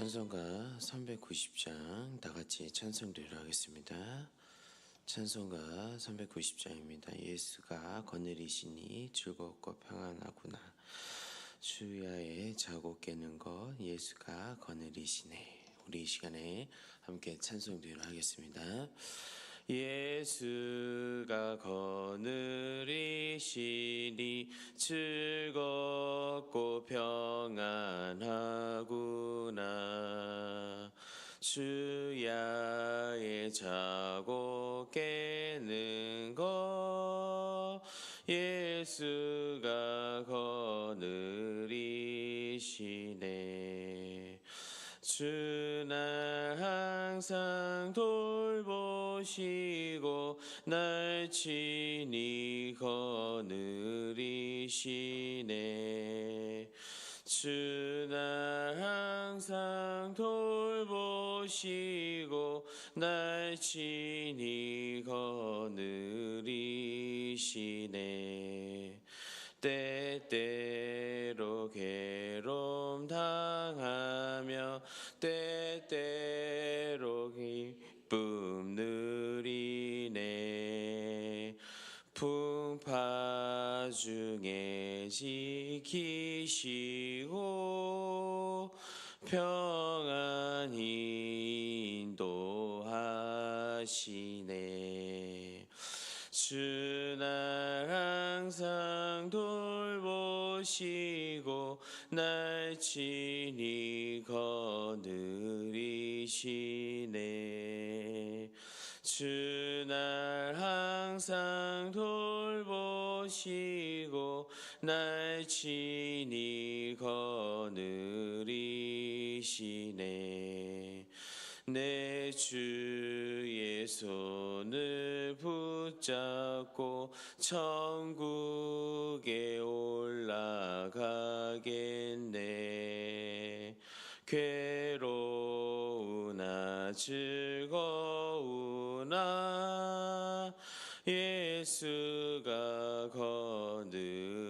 찬송가 390장 다 같이 찬송드리러 하겠습니다. 찬송가 390장입니다. 예수가 거느리시니 즐겁고 평안하구나. 주야에 자고 깨는 것 예수가 거느리시네. 우리 이 시간에 함께 찬송드리러 하겠습니다. 예수가 거느리시니 즐겁고 평안하구나. 주야에 자고 깨는 것 예수가 거느리시네. 주날 항상 돌보 시고 날 친히 거느리시네. 주날 항상 돌보시고 날 친히 거느리시네 지키시고 평안히 인도하시네. 주날 항상 돌보시고 날 친히 거느리시네. 주날 항상 돌보시고 날 친히 거느리시네. 내 주의 손을 붙잡고 천국에 올라가겠네. 괴로우나 즐거우나 예수가 거느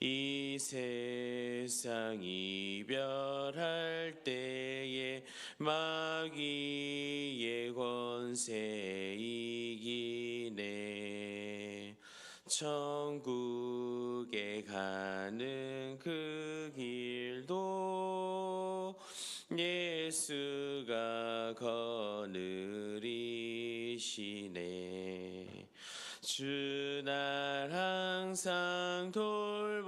이 세상 이 별할 때에 마귀의 권세 이기네. 천국에 가는 그 길도 예수가 거느리시네. 주날 항상 돌보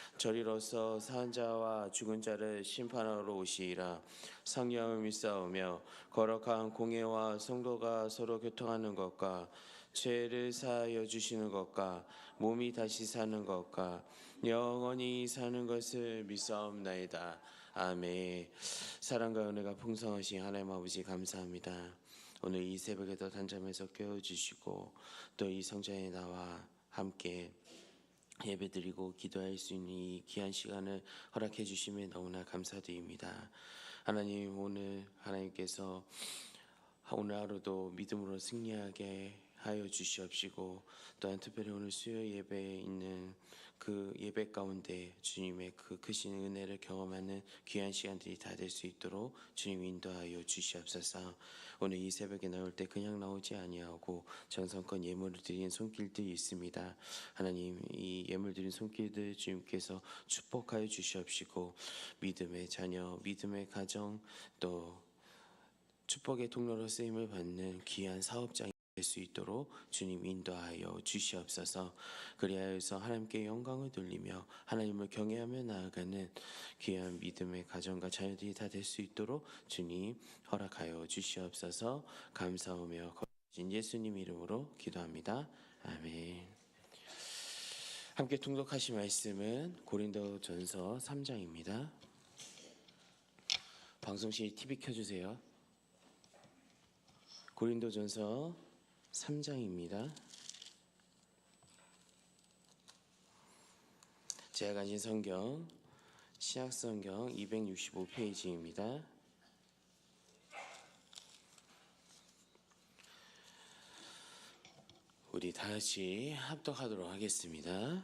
저리로서 산 자와 죽은 자를 심판하러 오시리라. 성령을 믿사오며 거룩한 공예와 성도가 서로 교통하는 것과 죄를 사하여 주시는 것과 몸이 다시 사는 것과 영원히 사는 것을 믿사옵나이다. 아멘. 사랑과 은혜가 풍성하신 하나님 아버지 감사합니다. 오늘 이 새벽에도 단잠에서 깨워주시고 또 이 성전에 나와 함께 예배드리고 기도할 수 있는 이 귀한 시간을 허락해 주심에 너무나 감사드립니다. 하나님 오늘 하나님께서 오늘 하루도 믿음으로 승리하게 하여 주시옵시고 또한 특별히 오늘 수요 예배에 있는 그 예배 가운데 주님의 그 크신 은혜를 경험하는 귀한 시간들이 다 될 수 있도록 주님 인도하여 주시옵소서. 오늘 이 새벽에 나올 때 그냥 나오지 아니하고 정성껏 예물을 드린 손길들이 있습니다. 하나님 이 예물 드린 손길들 주님께서 축복하여 주시옵시고 믿음의 자녀, 믿음의 가정 또 축복의 통로로 쓰임을 받는 귀한 사업장이 될 수 있도록 주님 인도하여 주시옵소서. 그리하여서 하나님께 영광을 돌리며 하나님을 경외하며 나아가는 귀한 믿음의 가정과 자녀들이 다 될 수 있도록 주님 허락하여 주시옵소서. 감사하며 거룩하신 예수님 이름으로 기도합니다. 아멘. 함께 통독하신 말씀은 고린도전서 3장입니다. 방송실 TV 켜주세요. 고린도전서 3장입니다. 제가 가진 성경 신약 성경 265페이지입니다. 우리 다 같이 합독하도록 하겠습니다.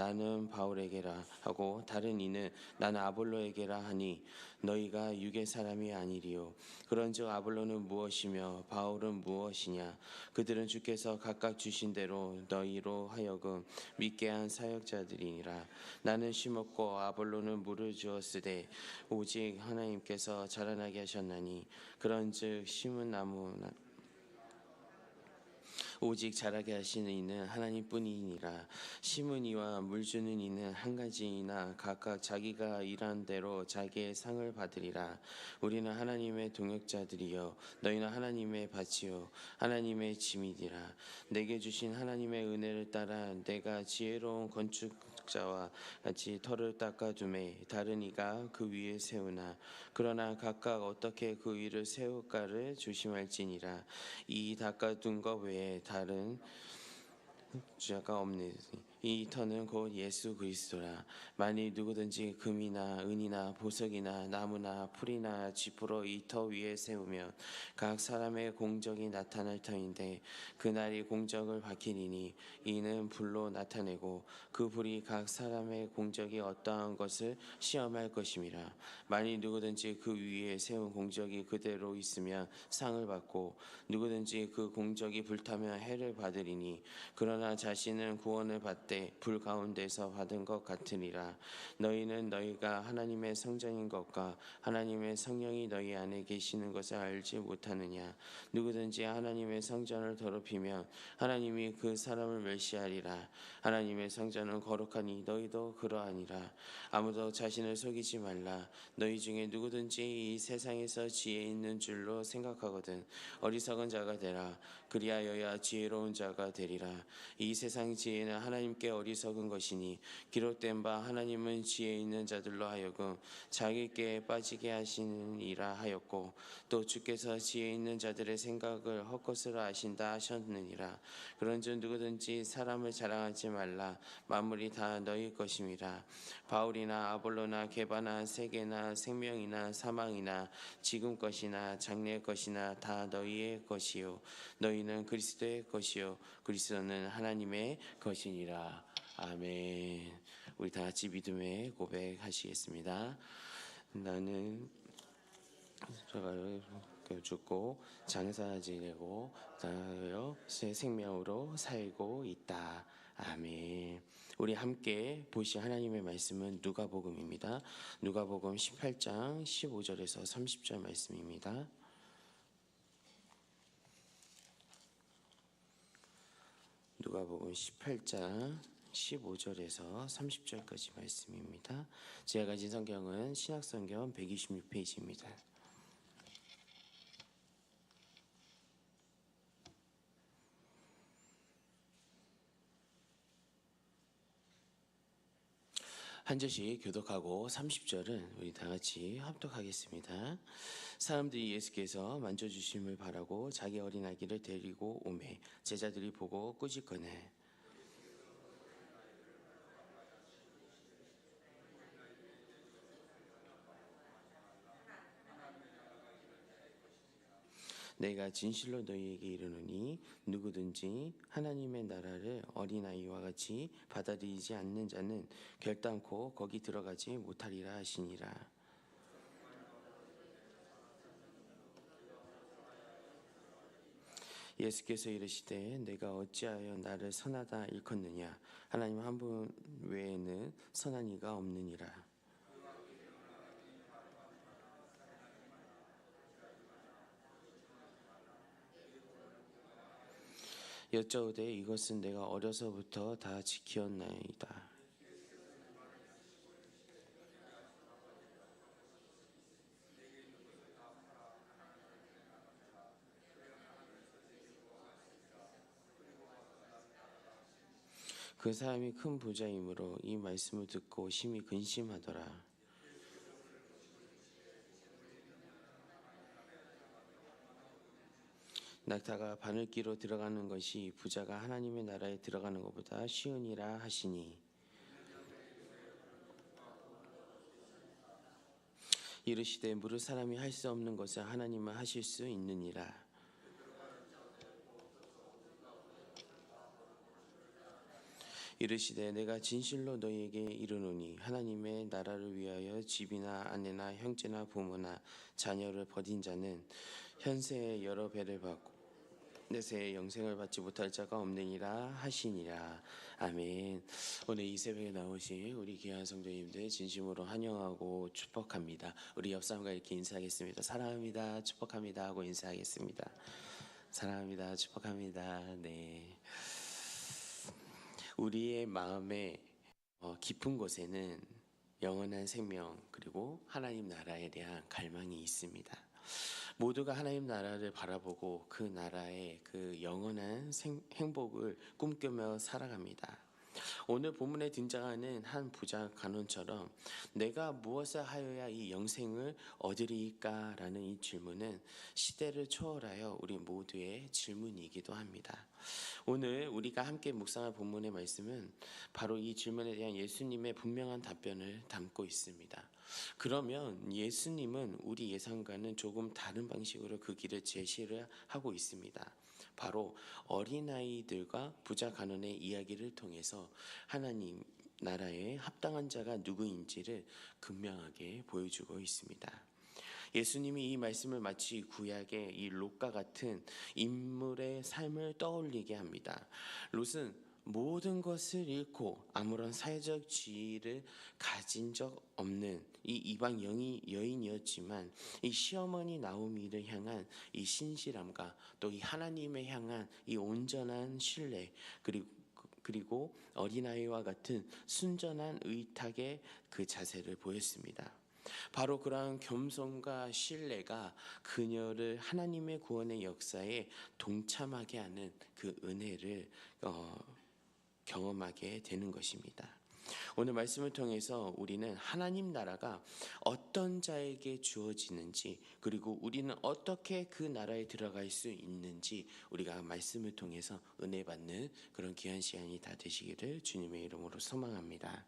나는 바울에게라 하고 다른 이는 나는 아볼로에게라 하니 너희가 육의 사람이 아니리요. 그런즉 아볼로는 무엇이며 바울은 무엇이냐? 그들은 주께서 각각 주신 대로 너희로 하여금 믿게 한 사역자들이니라. 나는 심었고 아볼로는 물을 주었으되 오직 하나님께서 자라나게 하셨나니. 그런즉 심은 나무나 오직 자라게 하시는 이는 하나님뿐이니라. 심은 이와 물 주는 이는 한 가지이나 각각 자기가 일한 대로 자기의 상을 받으리라. 우리는 하나님의 동역자들이요. 너희는 하나님의 밭이요. 하나님의 짐이니라. 내게 주신 하나님의 은혜를 따라 내가 지혜로운 건축 자와 같이 터를 닦아둠에 다른 이가 그 위에 세우나 그러나 각각 어떻게 그 위를 세울까를 조심할지니라. 이 닦아둔 것 외에 다른 주가 없는 이 터는 곧 예수 그리스도라. 만일 누구든지 금이나 은이나 보석이나 나무나 풀이나 쥐프로 이 터 위에 세우면 각 사람의 공적이 나타날 터인데 그날이 공적을 밝히리니 이는 불로 나타내고 그 불이 각 사람의 공적이 어떠한 것을 시험할 것임이라. 만일 누구든지 그 위에 세운 공적이 그대로 있으면 상을 받고 누구든지 그 공적이 불타면 해를 받으리니 그러나 자신은 구원을 받되 불 가운데서 받은 것 같으니라. 너희는 너희가 하나님의 성전인 것과 하나님의 성령이 너희 안에 계시는 것을 알지 못하느냐. 누구든지 하나님의 성전을 더럽히면 하나님이 그 사람을 멸시하리라. 하나님의 성전은 거룩하니 너희도 그러하니라. 아무도 자신을 속이지 말라. 너희 중에 누구든지 이 세상에서 지혜 있는 줄로 생각하거든 어리석은 자가 되라 그리하여야 지혜로운 자가 되리라. 이 세상 지혜는 하나님께 어리석은 것이니 기록된 바 하나님은 지혜 있는 자들로 하여금 자기께 빠지게 하시느니라 하였고 또 주께서 지혜 있는 자들의 생각을 헛것으로 아신다 하셨느니라. 그런즉 누구든지 사람을 자랑하지 말라. 만물이 다 너희 것임이라. 바울이나 아볼로나 게바나 세계나 생명이나 사망이나 지금 것이나 장래 것이나 다 너희의 것이요. 너희 는 그리스도의 것이요 그리스도는 하나님의 것이니라 아멘. 우리 다 같이 믿음의 고백하시겠습니다. 나는 죽고 장사 지내고 나여 새 생명으로 살고 있다. 아멘. 우리 함께 보시 하나님의 말씀은 누가복음입니다. 누가복음 18장 15절에서 30절 말씀입니다. 누가복음 18장 15절에서 30절까지 말씀입니다. 제가 가진 성경은 신약성경 126페이지입니다. 한 절씩 교독하고 30절은 우리 다 같이 합독하겠습니다. 사람들이 예수께서 만져주심을 바라고 자기 어린 아기를 데리고 오매 제자들이 보고 꾸짖거네 내가 진실로 너희에게 이르노니 누구든지 하나님의 나라를 어린아이와 같이 받아들이지 않는 자는 결단코 거기 들어가지 못하리라 하시니라. 예수께서 이르시되 내가 어찌하여 나를 선하다 일컫느냐 하나님 한 분 외에는 선한 이가 없느니라. 여짜오되 이것은 내가 어려서부터 다 지키었나이다. 그 사람이 큰 부자이므로 이 말씀을 듣고 심히 근심하더라. 낙타가 바늘기로 들어가는 것이 부자가 하나님의 나라에 들어가는 것보다 쉬우니라 하시니. 이르시되 무릇 사람이 할 수 없는 것을 하나님은 하실 수 있느니라. 이르시되 내가 진실로 너희에게 이르노니 하나님의 나라를 위하여 집이나 아내나 형제나 부모나 자녀를 버린 자는 현세에 여러 배를 받고 내세에 영생을 받지 못할 자가 없느니라 하시니라. 아멘. 오늘 이 새벽에 나오신 우리 귀한 성도님들 진심으로 환영하고 축복합니다. 우리 옆 사람과 이렇게 인사하겠습니다. 사랑합니다. 축복합니다 하고 인사하겠습니다. 사랑합니다. 축복합니다. 네. 우리의 마음의 어, 깊은 곳에는 영원한 생명 그리고 하나님 나라에 대한 갈망이 있습니다. 모두가 하나님 나라를 바라보고 그 나라의 그 영원한 생, 행복을 꿈꾸며 살아갑니다. 오늘 본문에 등장하는 한 부자 간원처럼 내가 무엇을 하여야 이 영생을 얻으리까라는 이 질문은 시대를 초월하여 우리 모두의 질문이기도 합니다. 오늘 우리가 함께 묵상할 본문의 말씀은 바로 이 질문에 대한 예수님의 분명한 답변을 담고 있습니다. 그러면 예수님은 우리 예상과는 조금 다른 방식으로 그 길을 제시를 하고 있습니다. 바로 어린아이들과 부자 간원의 이야기를 통해서 하나님 나라에 합당한 자가 누구인지를 극명하게 보여주고 있습니다. 예수님이 이 말씀을 마치 구약의 이 롯과 같은 인물의 삶을 떠올리게 합니다. 롯은 모든 것을 잃고 아무런 사회적 지위를 가진 적 없는 이 이방 영이 여인이었지만 이 시어머니 나오미를 향한 이 신실함과 또 이 하나님을 향한 이 온전한 신뢰 그리고 그리고 어린아이와 같은 순전한 의탁의 그 자세를 보였습니다. 바로 그러한 겸손과 신뢰가 그녀를 하나님의 구원의 역사에 동참하게 하는 그 은혜를 어, 경험하게 되는 것입니다. 오늘 말씀을 통해서 우리는 하나님 나라가 어떤 자에게 주어지는지 그리고 우리는 어떻게 그 나라에 들어갈 수 있는지 우리가 말씀을 통해서 은혜 받는 그런 귀한 시간이 다 되시기를 주님의 이름으로 소망합니다.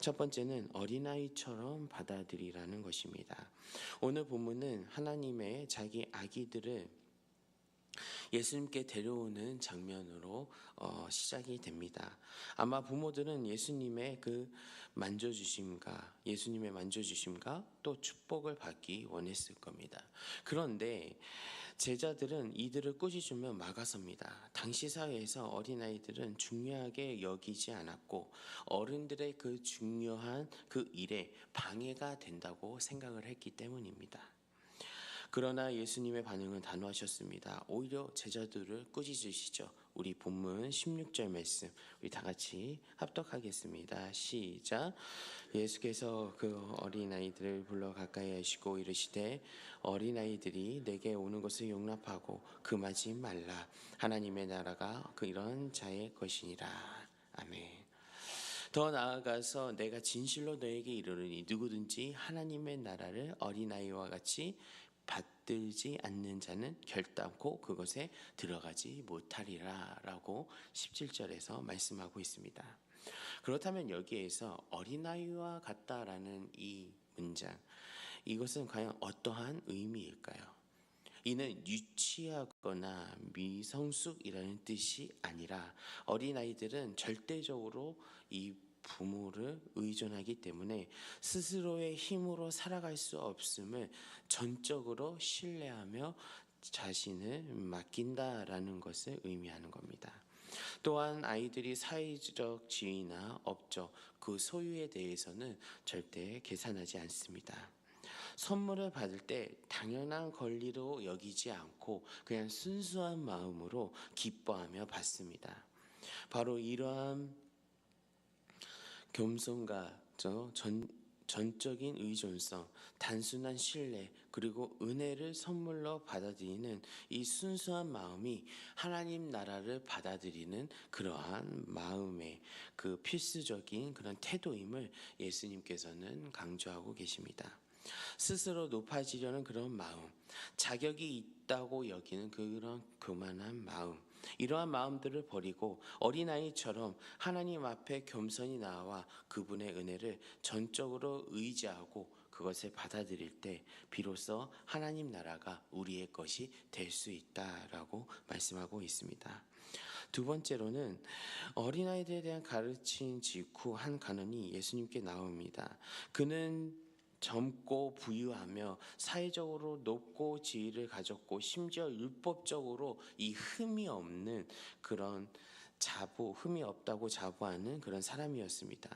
첫 번째는 어린아이처럼 받아들이라는 것입니다. 오늘 본문은 하나님의 자기 아기들을 예수님께 데려오는 장면으로 어, 시작이 됩니다. 아마 부모들은 예수님의 그 만져주심과 예수님의 만져주심과 또 축복을 받기 원했을 겁니다. 그런데 제자들은 이들을 꾸짖으며 막아섭니다. 당시 사회에서 어린아이들은 중요하게 여기지 않았고 어른들의 그 중요한 그 일에 방해가 된다고 생각을 했기 때문입니다. 그러나 예수님의 반응은 단호하셨습니다. 오히려 제자들을 꾸짖으시죠. 우리 본문 16절 말씀 우리 다 같이 합독하겠습니다. 시작. 예수께서 그 어린 아이들을 불러 가까이 하시고 이르시되 어린 아이들이 내게 오는 것을 용납하고 금하지 말라. 하나님의 나라가 그 이런 자의 것이니라. 아멘. 더 나아가서 내가 진실로 너에게 이르르니 누구든지 하나님의 나라를 어린아이와 같이 받들지 않는 자는 결단코 그것에 들어가지 못하리라 라고 17절에서 말씀하고 있습니다. 그렇다면 여기에서 어린아이와 같다라는 이 문장 이것은 과연 어떠한 의미일까요? 이는 유치하거나 미성숙이라는 뜻이 아니라 어린아이들은 절대적으로 이 부모를 의존하기 때문에 스스로의 힘으로 살아갈 수 없음을 전적으로 신뢰하며 자신을 맡긴다라는 것을 의미하는 겁니다. 또한 아이들이 사회적 지위나 업적, 그 소유에 대해서는 절대 계산하지 않습니다. 선물을 받을 때 당연한 권리로 여기지 않고 그냥 순수한 마음으로 기뻐하며 받습니다. 바로 이러한 겸손과 저 전, 전적인 의존성, 단순한 신뢰, 그리고 은혜를 선물로 받아들이는 이 순수한 마음이 하나님 나라를 받아들이는 그러한 마음의 그 필수적인 그런 태도임을 예수님께서는 강조하고 계십니다. 스스로 높아지려는 그런 마음, 자격이 있다고 여기는 그런 교만한 마음, 이러한 마음들을 버리고 어린아이처럼 하나님 앞에 겸손히 나와 그분의 은혜를 전적으로 의지하고 그것을 받아들일 때 비로소 하나님 나라가 우리의 것이 될 수 있다라고 말씀하고 있습니다. 두 번째로는 어린아이들에 대한 가르침 직후 한 간언이 예수님께 나옵니다. 그는 젊고 부유하며 사회적으로 높고 지위를 가졌고 심지어 율법적으로 이 흠이 없는 그런 자부, 흠이 없다고 자부하는 그런 사람이었습니다.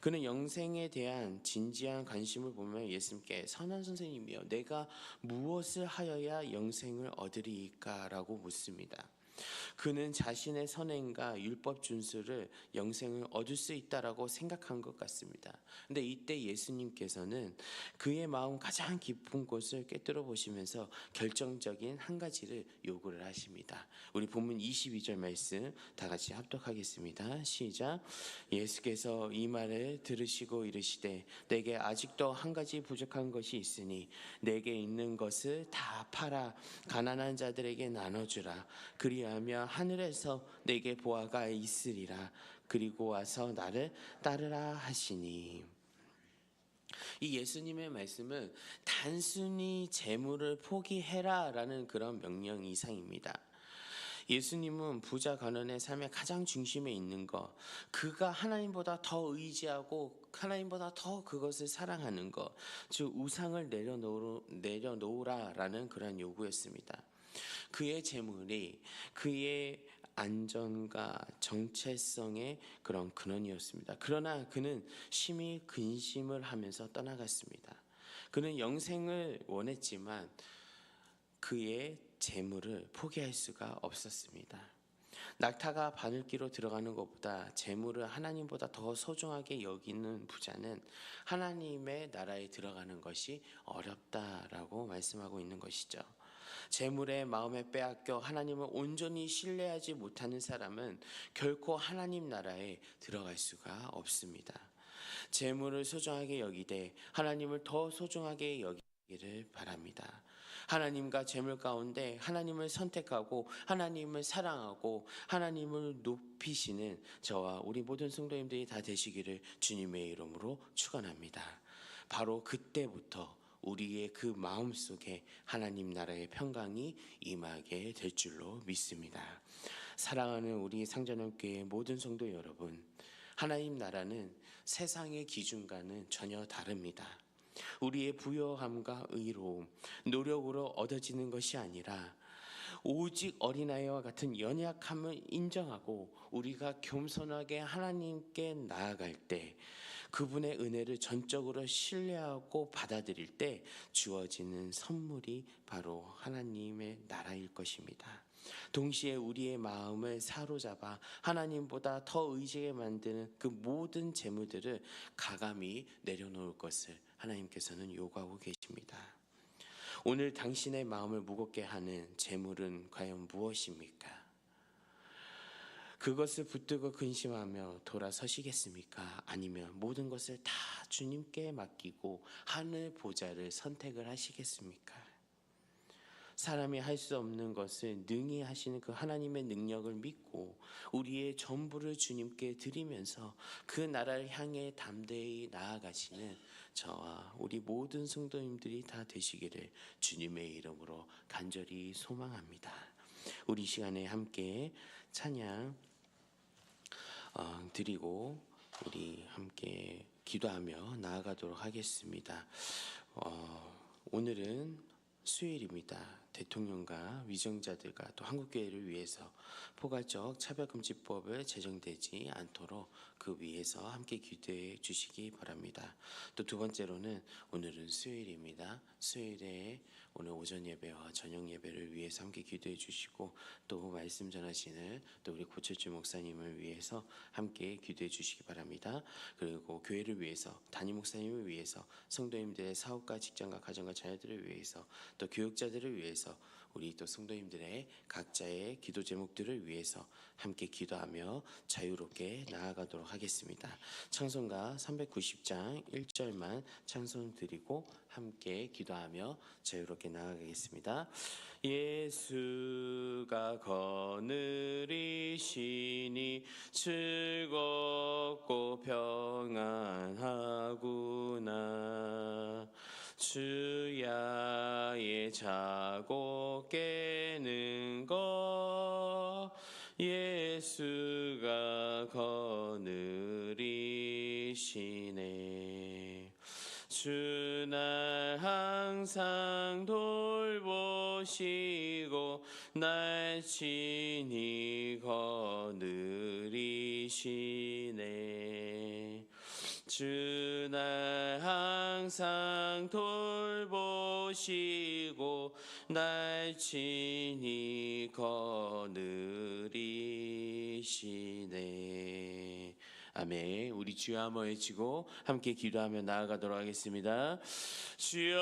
그는 영생에 대한 진지한 관심을 보며 예수님께 선한 선생님이여 내가 무엇을 하여야 영생을 얻으리까라고 묻습니다. 그는 자신의 선행과 율법 준수를 영생을 얻을 수 있다라고 생각한 것 같습니다. 근데 이때 예수님께서는 그의 마음 가장 깊은 곳을 꿰뚫어 보시면서 결정적인 한 가지를 요구를 하십니다. 우리 본문 22절 말씀 다 같이 합독하겠습니다. 시작. 예수께서 이 말을 들으시고 이르시되 내게 아직도 한 가지 부족한 것이 있으니 내게 있는 것을 다 팔아 가난한 자들에게 나눠 주라. 그리 하며 하늘에서 내게 보아가 있으리라. 그리고 와서 나를 따르라 하시니. 이 예수님의 말씀은 단순히 재물을 포기해라 라는 그런 명령 이상입니다. 예수님은 부자 가난의 삶의 가장 중심에 있는 것, 그가 하나님보다 더 의지하고 하나님보다 더 그것을 사랑하는 것, 즉 우상을 내려놓으, 내려놓으라라는 그런 요구였습니다. 그의 재물이 그의 안전과 정체성의 그런 근원이었습니다. 그러나 그는 심히 근심을 하면서 떠나갔습니다. 그는 영생을 원했지만 그의 재물을 포기할 수가 없었습니다. 낙타가 바늘기로 들어가는 것보다 재물을 하나님보다 더 소중하게 여기는 부자는 하나님의 나라에 들어가는 것이 어렵다라고 말씀하고 있는 것이죠. 재물의 마음에 빼앗겨 하나님을 온전히 신뢰하지 못하는 사람은 결코 하나님 나라에 들어갈 수가 없습니다. 재물을 소중하게 여기되 하나님을 더 소중하게 여기기를 바랍니다. 하나님과 재물 가운데 하나님을 선택하고 하나님을 사랑하고 하나님을 높이시는 저와 우리 모든 성도님들이 다 되시기를 주님의 이름으로 축원합니다. 바로 그때부터 우리의 그 마음 속에 하나님 나라의 평강이 임하게 될 줄로 믿습니다. 사랑하는 우리 상전함교회 모든 성도 여러분, 하나님 나라는 세상의 기준과는 전혀 다릅니다. 우리의 부여함과 의로움, 노력으로 얻어지는 것이 아니라 오직 어린아이와 같은 연약함을 인정하고 우리가 겸손하게 하나님께 나아갈 때 그분의 은혜를 전적으로 신뢰하고 받아들일 때 주어지는 선물이 바로 하나님의 나라일 것입니다. 동시에 우리의 마음을 사로잡아 하나님보다 더 의지게 만드는 그 모든 재물들을 가감히 내려놓을 것을 하나님께서는 요구하고 계십니다. 오늘 당신의 마음을 무겁게 하는 재물은 과연 무엇입니까? 그것을 붙들고 근심하며 돌아서시겠습니까? 아니면 모든 것을 다 주님께 맡기고 하늘 보좌를 선택을 하시겠습니까? 사람이 할 수 없는 것을 능히 하시는 그 하나님의 능력을 믿고 우리의 전부를 주님께 드리면서 그 나라를 향해 담대히 나아가시는 저와 우리 모든 성도님들이 다 되시기를 주님의 이름으로 간절히 소망합니다. 우리 시간에 함께 찬양 어, 드리고 우리 함께 기도하며 나아가도록 하겠습니다. 어, 오늘은 수요일입니다. 대통령과 위정자들과 또 한국교회를 위해서 포괄적 차별금지법을 제정되지 않도록 그 위해서 함께 기도해 주시기 바랍니다. 또 두 번째로는 오늘은 수요일입니다. 수요일에 오늘 오전 예배와 저녁 예배를 위해서 함께 기도해 주시고 또 말씀 전하시는 또 우리 고철주 목사님을 위해서 함께 기도해 주시기 바랍니다. 그리고 교회를 위해서 담임 목사님을 위해서 성도님들의 사업과 직장과 가정과 자녀들을 위해서 또 교육자들을 위해서 우리 또 성도님들의 각자의 기도 제목들을 위해서 함께 기도하며 자유롭게 나아가도록 하겠습니다. 찬송가 390장 1절만 찬송 드리고 함께 기도하며 자유롭게 나아가겠습니다. 예수가 거느리시니 즐겁고 평안하구나 주야의 자고 깨는 것 예수가 거느리시네. 주날 항상 돌보시고 날 친히 거느리시네 주날 항상 돌보시고 날 친히 거느리시네 아멘. 우리 주여 한번 외치고 함께 기도하며 나아가도록 하겠습니다. 주여